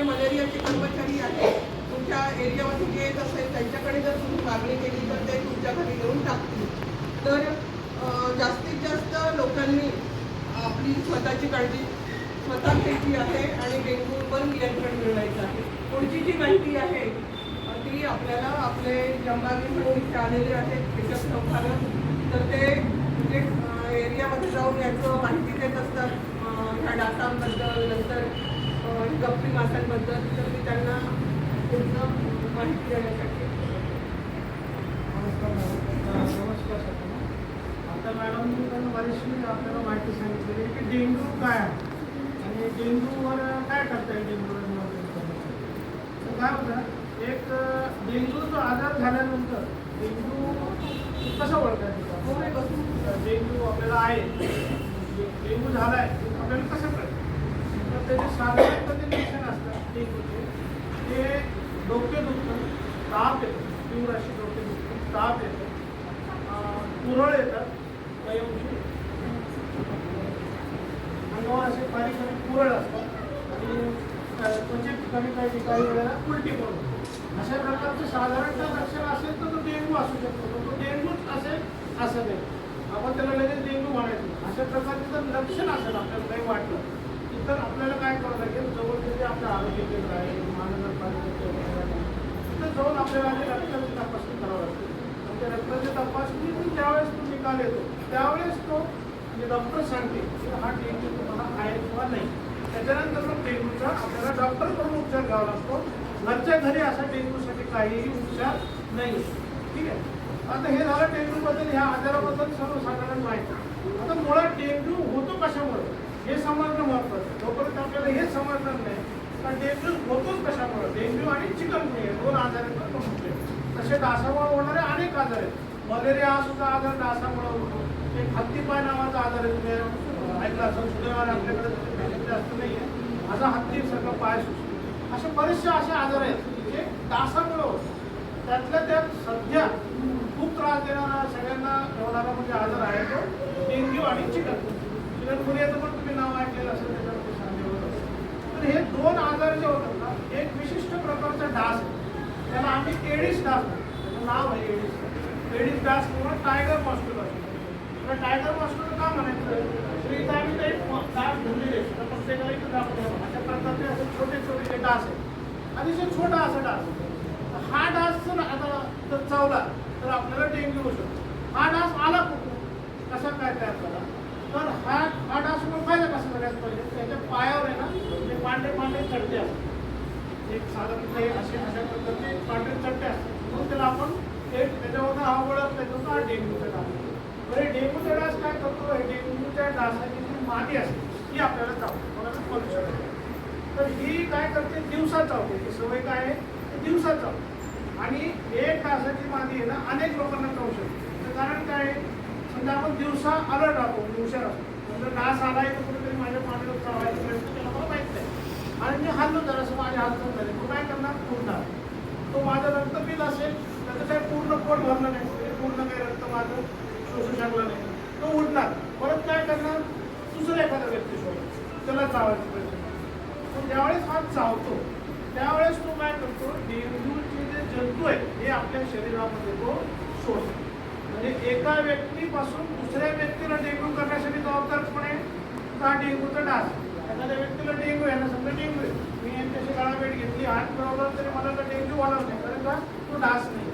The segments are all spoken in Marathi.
जे मलेरियाचे कर्मचारी आहेत तुमच्या एरियामध्ये जे येत असेल त्यांच्याकडे जर तुम्ही मागणी केली तर ते तुमच्या घरी येऊन टाकतील. तर जास्तीत जास्त लोकांनी आपली स्वतःची काळजी स्वतः घ्यायची आहे आणि डेंग्यूवर नियंत्रण मिळवायचं आहे. पुढची जी माहिती आहे ती आपल्याला आपले जंबागी म्हणून इथे आलेले आहेत त्याच्यात लोकांना तर ते म्हणजे एरियामध्ये जाऊन याचं माहिती देत असतात ह्या डाटांबद्दल नंतर गप्पी माशांबद्दल तर मी त्यांना पुढचं माहिती देण्यासाठी. नमस्कार. आता मॅडमनी पण बरीचशी आपल्याला माहिती सांगितलेली आहे की डेंग्यू काय आहे? आणि डेंग्यूवर काय करता येईल डेंग्यूवर तर काय होतं एक अ, डेंग्यूचा आजार झाल्यानंतर डेंग्यू कसं ओळखायचं? हो, नाही, बसून. डेंग्यू आपल्याला आहे. डेंग्यू झाला आहे आपल्याला कसं कळतं तर त्याचे साधारणपणे लक्षण असतात डेंग्यूचे ते डोके दुखतं ताप येतो. तीव्र अशी डोके दुखतं ताप येतं. पुरळ येतात काही अंशी अंगावर असे बारीक कमी पुरळ असतात. आणि अं, क्वचित कमी काही काही वेळेला उलटी पण अशा प्रकारचं साधारणतः लक्षण असेल तर तो डेंगू असू शकतो. तो डेंगूच असेल असं नाही. आपण त्याला लगेच डेंगू म्हणायचो. नाही. अशा प्रकारचं जर लक्षण असेल आपल्याला काही वाटलं तर आपल्याला काय करावं लागेल? जवळचे जे आपलं आरोग्य केंद्र आहे महानगरपालिकेचे तिथं जाऊन आपल्याला आधी म्हणजे रक्ताची तपासणी करावं लागते आणि त्या रक्ताची तपासणी ज्यावेळेस तो निकाल येतो. त्यावेळेस तो म्हणजे डॉक्टर सांगते की हा डेंग्यू तुम्हाला आहे किंवा नाही. त्याच्यानंतर मग डेंग्यूचा आपल्याला डॉक्टरकडून उपचार घ्यावा लागतो. घरच्या घरी असा डेंग्यूसाठी काहीही उपचार नाही. ठीक आहे? आता हे झालं डेंग्यूबद्दल ह्या आजाराबद्दल सर्वसाधारण माहिती. आता मुळात डेंग्यू होतो कशामुळे? हे समजणं महत्वाचं जोपर्यंत आपल्याला हे समजणार नाही तर डेंग्यू होतोच कशामुळे? डेंग्यू आणि चिकनगुनिया दोन आजारांवर म्हटले तसे डासामुळे होणारे अनेक आजार आहेत. मलेरिया हा सुद्धा आजार डासामुळे होतो. एक हत्तीपाय नावाचा आजार आहे. तुम्ही ऐकलं ऐकला असेल सुदैवाने आपल्याकडे त्याचे जास्त नाही आहे. माझा हत्ती सगळं पाय सुचतो असे बरेचसे असे आजार आहेत जे डासामुळे होतात. त्यातल्या त्यात सध्या खूप त्रास देणारा सगळ्यांना होणारा म्हणजे आजार आहे तो डेंग्यू आणि चिकन चिकनगुनियाचं पण तुम्ही नाव ऐकलेलं असेल त्याच्यामध्ये सांगितलं असेल. तर हे दोन आजार जे होतात ना एक विशिष्ट प्रकारचा डास त्याला आम्ही एडिस डास त्याचं नाव आहे एडिस एडिस डास किंवा टायगर मॉस्किटो तर टायगर मॉस्किटो का म्हणायचं? तर इथं आम्ही ते डास धरलेले तर प्रत्येकाला इथं दाखवतो. अशा प्रकारचे असे छोटे छोटे जे डास आहेत. अतिशय छोटा असा डास हा डास जर आता जर चावला तर आपल्याला डेंग्यू होऊ शकतो. हा डास आला कुठून? कसा काय तयार झाला? तर हा हा डास मग फायदा कसं सगळ्यात पाहिजे त्याच्या पायावर आहे ना ते पांढरे पांढरे चढते असतात. एक साधन ते असे अशा प्रकारचे पांढरे चट्टे असतात. मग त्याला आपण एक त्याच्यावरनं हा ओळख त्याच्यावर हा डेंग्यूचा डास बरे डेंग्यूचा डास काय करतो? हे डेंग्यूच्या डासाची जी मादी असते ती आपल्याला चावते. कोणाला पोल्युशन तर ही काय करते? दिवसा चावते. ही सवय काय आहे? दिवसात दिवसा चावते. आणि एक तासाची मादी आहे ना अनेक लोकांना चावू शकते. कारण काय आहे? समजा आपण दिवसा अलर्ट राहतो म्हणजे हुशार असतो. म्हणजे डास आलाय तर कुठेतरी माझ्या पाण्याला चावायचा प्रयत्न केला मला माहीत नाही जरासं माझ्या हात झाले तो काय करणार? पुरणार तो माझं रक्तपित असेल त्याचं काही पूर्ण पोट भरलं नाही. म्हणजे पूर्ण काही रक्त माझं शोषू शकलं नाही. तो उडणार. परत काय करणार? दुसरा एखादा व्यक्ती शोधत त्याला चावायचा प्रयत्न तो ज्यावेळेस हा चावतो त्यावेळेस तो काय करतो? डेंग्यूचे जे जंतू आहेत हे आपल्या शरीरामध्ये तो सोडतो. म्हणजे एका व्यक्तीपासून दुसऱ्या व्यक्तीला डेंग्यू करण्यासाठी जबाबदार कोण आहे हा डेंग्यूचा डास? एखाद्या व्यक्तीला डेंग्यू आहे ना समजा डेंग्यू आहे. मी यांच्याशी गाळाभेट घेतली हात बरोबर तरी मला तर डेंग्यू होणार नाही कारण का? तो डास नाही.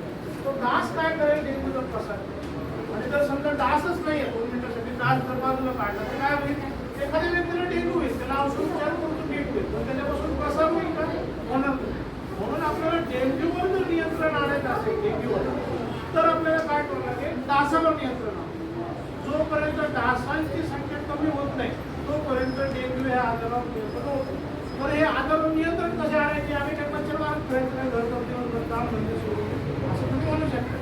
तो डास काय करेल डेंग्यूचा प्रसार? आणि जर समजा डासच नाही आहे दोन मिनिटासाठी डास जर बाजूला काढला तर काय होईल? एखाद्या व्यक्तीला डेंग्यू होईल त्याला औषध उपचार करून डेंग्यू होईल. पण त्याच्यापासून प्रसार होईल का? होणार नाही. म्हणून आपल्याला डेंग्यूवर जर नियंत्रण आणायचं असेल डेंग्यूवर तर आपल्याला काय करावं लागेल? डासावर नियंत्रण जोपर्यंत डासांची संख्या कमी होत नाही तोपर्यंत डेंग्यू ह्या आजारावर नियंत्रण होतो तर हे आजारावर नियंत्रण कसे आणायचे? आम्ही काही मच्छर मारत फिरायचं नाही. घर करतो काम म्हणजे सोडू असं तुम्ही म्हणू शकता.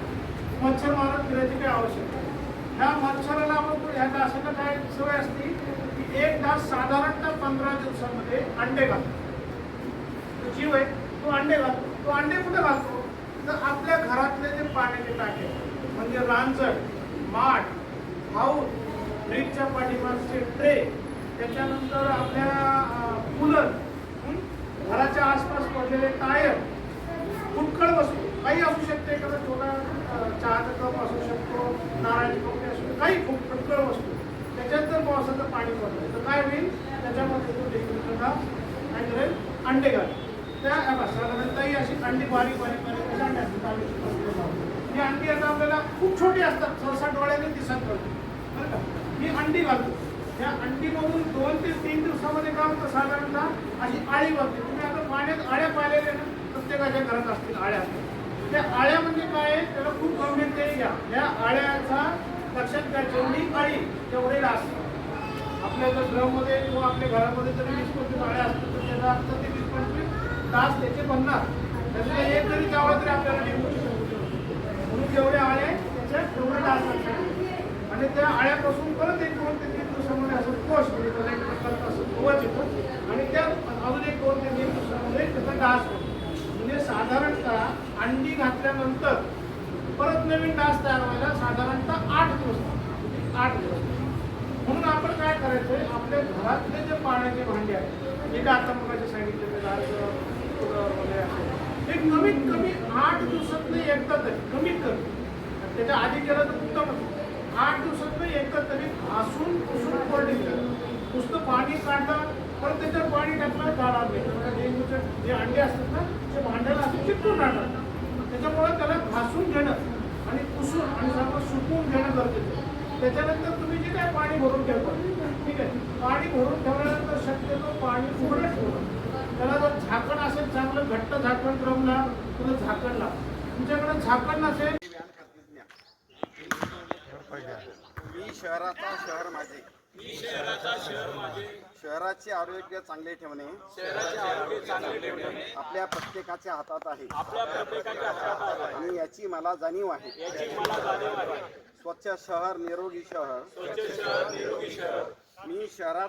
मच्छर मारत फिरायची काय आवश्यकता नाही. ह्या मच्छराला आपण ह्या डासाला काय सवय असते? की एक डास साधारणतः पंधरा दिवसामध्ये अंडे घालतो. जीव आहे तो अंडे घालतो. तो अंडे कुठे घालतो? तर आपल्या घरातले जे पाण्याचे टाके म्हणजे रांजण माठ हाऊस फ्रीजच्या पाठीमागचे ट्रे त्याच्यानंतर आपल्या कूलर घराच्या आसपास पडलेले टायर फुटकळ वस्तू काही असू शकते एखादा छोटा चहाचा कप असू शकतो नारळाची कपडे असू शकतो काही खूप फुटकळ वस्तू. त्याच्यात जर पावसाचं पाणी पडलं तर काय होईल? त्याच्यामध्ये तो डेंग्यूचा काय करेल? अंडे घाल त्या हे साधारणतः अशी अंडी बारीक बारीक बारीक अशी असतात? ही अंडी आता आपल्याला खूप छोटी असतात सहसा डोळ्याने दिसत करतो बरं का? ही अंडी घालतो. त्या अंडीमधून दोन ते तीन दिवसामध्ये काय होतं साधारणतः. अशी आळी बघते तुम्ही आता पाण्यात आळ्या पाहिलेल्या ना प्रत्येकाच्या घरात असतील आळ्या. त्या आळ्या म्हणजे काय आहे? त्याला खूप गंभीरतेने घ्या. या आळ्याचा लक्षात घ्या. जेवढी आळी तेवढे रास. आपल्या जर ग्रहमध्ये किंवा आपल्या घरामध्ये जरी वीस पंचवीस आळ्या असतील तर त्याचा अर्थ ते वीस पंचवीस तास त्याचे बनणार. त्याच्यात एक जरी चावला तरी आपल्याला निघू म्हणून जेवढे आळे त्याच्या तेवढे डास आणि त्या आळ्यापासून परत एक दोन ते तीन दिवसामध्ये असं कोश म्हणजे त्याला एक प्रकारचा असं कवच येतं आणि त्या अजून एक दोन ते तीन दिवसामध्ये त्याचा डास होतो. म्हणजे साधारणतः अंडी घातल्यानंतर परत नवीन डास तयार व्हायला साधारणतः आठ दिवस आठ दिवस. म्हणून आपण काय करायचंय? आपल्या घरातले जे पाण्याचे भांडे आहेत जे काय आता मगाशी सांगितले ते दारचं, वगैरे असेल ते कमीत कमी आठ दिवसात एकदा तरी कमीत कमी. त्याच्या आधी केलं तर उत्तमच. आठ दिवसात एकत्रित तरी घासून पुसून पडली नुसतं पाणी काढलं परत त्याच्यात पाणी टाकलं जाणार नाही कारण डेंग्यूचे जे अंडे असतात ना ते भांड्याला असं चिकटून राहतात. त्याच्यामुळे त्याला घासून घेणं आणि पुसून आणि सर्व सुकवून घेणं गरजेचं त्याच्यानंतर तुम्ही जे काय पाणी भरून ठेवता ठीक आहे. पाणी भरून ठेवल्यानंतर शक्यतो पाणी उघडच ठेवणं त्याला जर झाकण असेल चांगलं घट्ट झाकण ड्रमला तुला झाकण लावा. तुमच्याकडे झाकण नसेल मी शहराचा शहर माझे. शहराचे आरोग्य चांगले ठेवणे. आपल्या प्रत्येकाच्या हातात आहे. आणि याची मला जाणीव आहे. स्वच्छ शहर निरोगी शहर. मी शहरात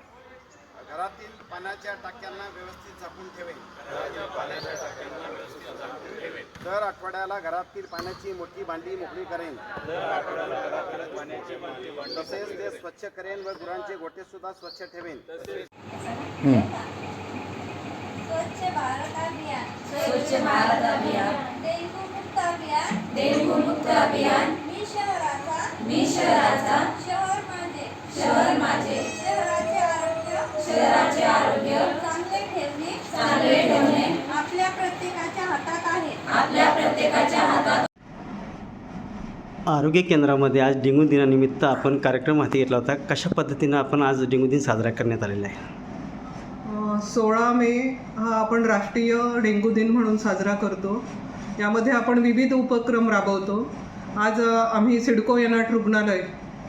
घरातील पाण्याच्या टाक्यांना व्यवस्थित झाकून ठेवेन. दर आठवड्याला घरातील पाण्याची मोठी भांडी मोकळी करेन. तसेच ते स्वच्छ करेन व गुरांचे गोटे सुद्धा स्वच्छ ठेवेन. स्वच्छ भारत अभियान. स्वच्छ भारत अभियान. डेंगू मुक्त अभियान. डेंगू मुक्त अभियान. मी शहराचा. मी शहराचा. आरोग्य केंद्रामध्ये आज डेंग्यू दिनानिमित्त आपण कार्यक्रम हाती घेतला होता. कशा पद्धतीनं आपण आज डेंग्यू दिन साजरा करण्यात आलेला आहे? सोळा मे हा आपण राष्ट्रीय डेंग्यू दिन म्हणून साजरा करतो. यामध्ये आपण विविध उपक्रम राबवतो. आज आम्ही सिडको यनाट रुग्णालय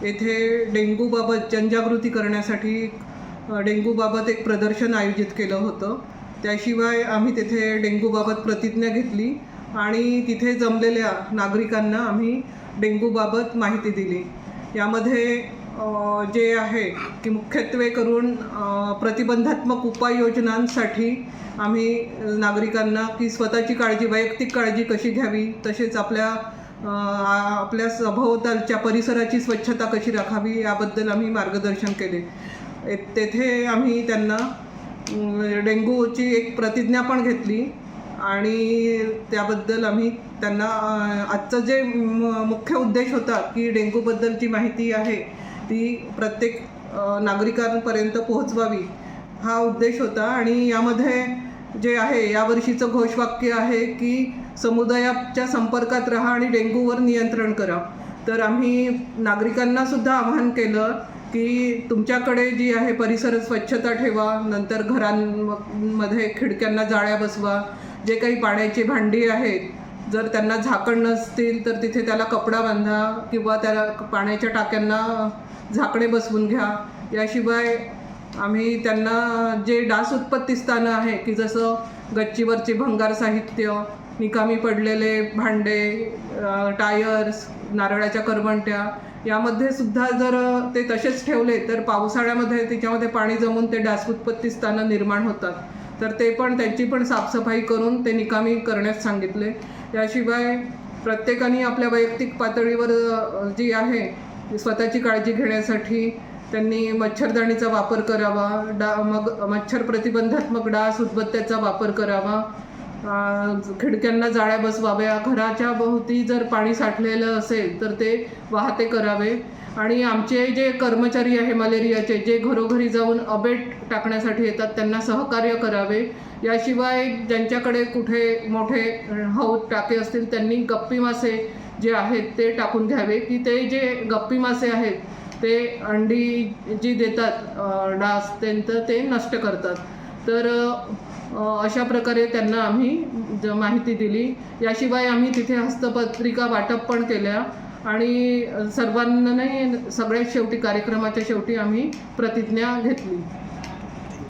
येथे डेंग्यूबाबत जनजागृती करण्यासाठी डेंगूबाबत डेंग्यूबाबत एक प्रदर्शन आयोजित केलं होतं. त्याशिवाय आम्ही तेथे डेंग्यूबाबत प्रतिज्ञा घेतली आणि तिथे जमलेल्या नागरिकांना आम्ही डेंग्यूबाबत माहिती दिली. यामध्ये जे आहे की मुख्यत्वे करून प्रतिबंधात्मक उपाययोजनांसाठी आम्ही नागरिकांना की स्वतःची काळजी वैयक्तिक काळजी कशी घ्यावी तसेच आपल्या आपल्या सभोवतालच्या परिसराची स्वच्छता कशी राखावी याबद्दल आम्ही मार्गदर्शन केले. ए- तेथे आम्ही त्यांना डेंग्यूची एक प्रतिज्ञा पण घेतली. आणि त्याबद्दल आम्ही त्यांना आजचं जे म- मुख्य उद्देश होता की डेंग्यूबद्दलची माहिती आहे ती प्रत्येक नागरिकांपर्यंत पोहोचवावी हा उद्देश होता. आणि यामध्ये जे आहे यावर्षीचं घोषवाक्य आहे की समुदायाच्या संपर्कात राहा आणि डेंग्यूवर नियंत्रण करा. तर आम्ही नागरिकांना सुद्धा आवाहन केलं की तुमच्याकडे जी आहे परिसर स्वच्छता ठेवा नंतर घरांमध्ये खिडक्यांना जाळ्या बसवा जे काही पाण्याची भांडी आहेत जर त्यांना झाकण नसतील तर तिथे त्याला कपडा बांधा किंवा त्याला पाण्याच्या टाक्यांना झाकणे बसवून घ्या. याशिवाय आम्ही त्यांना जे डास उत्पत्ती स्थानं आहे की जसं गच्चीवरचे भंगार साहित्य निकामी पडलेले भांडे टायर्स नारळाच्या करवंट्या यामध्ये सुद्धा जर ते तसेच ठेवले तर पावसाळ्यामध्ये त्याच्यामध्ये पाणी जमून ते डास उत्पत्ती स्थानं निर्माण होतात. तर ते पण त्यांची पण साफसफाई करून ते निकामी करण्यास सांगितले. याशिवाय प्रत्येकाने आपल्या वैयक्तिक पातळीवर जी आहे स्वतःची काळजी घेण्यासाठी त्यांनी मच्छरदाणीचा वापर करावा डा मग मच्छर प्रतिबंधात्मक डास उदबत्त्याचा वापर करावा. खिडक्यांना जाळ्या बसवाव्या घराच्या भोवती जर पाणी साठलेलं असेल तर ते वाहते करावे. आणि आमचे जे कर्मचारी आहे मलेरियाचे जे घरोघरी जाऊन अबेट टाकण्यासाठी येतात त्यांना सहकार्य करावे. याशिवाय ज्यांच्याकडे कुठे मोठे हौद टाके असतील त्यांनी गप्पी मासे जे आहेत ते टाकून घ्यावे. की ते जे गप्पी मासे आहेत ते अंडी जी देतात डास त्यांचं ते नष्ट करतात. तर अशा प्रकारे त्यांना आम्ही ज माहिती दिली. याशिवाय आम्ही तिथे हस्तपत्रिका वाटप पण केल्या. आणि सर्वांनाही सगळ्यात शेवटी कार्यक्रमाच्या शेवटी आम्ही प्रतिज्ञा घेतली.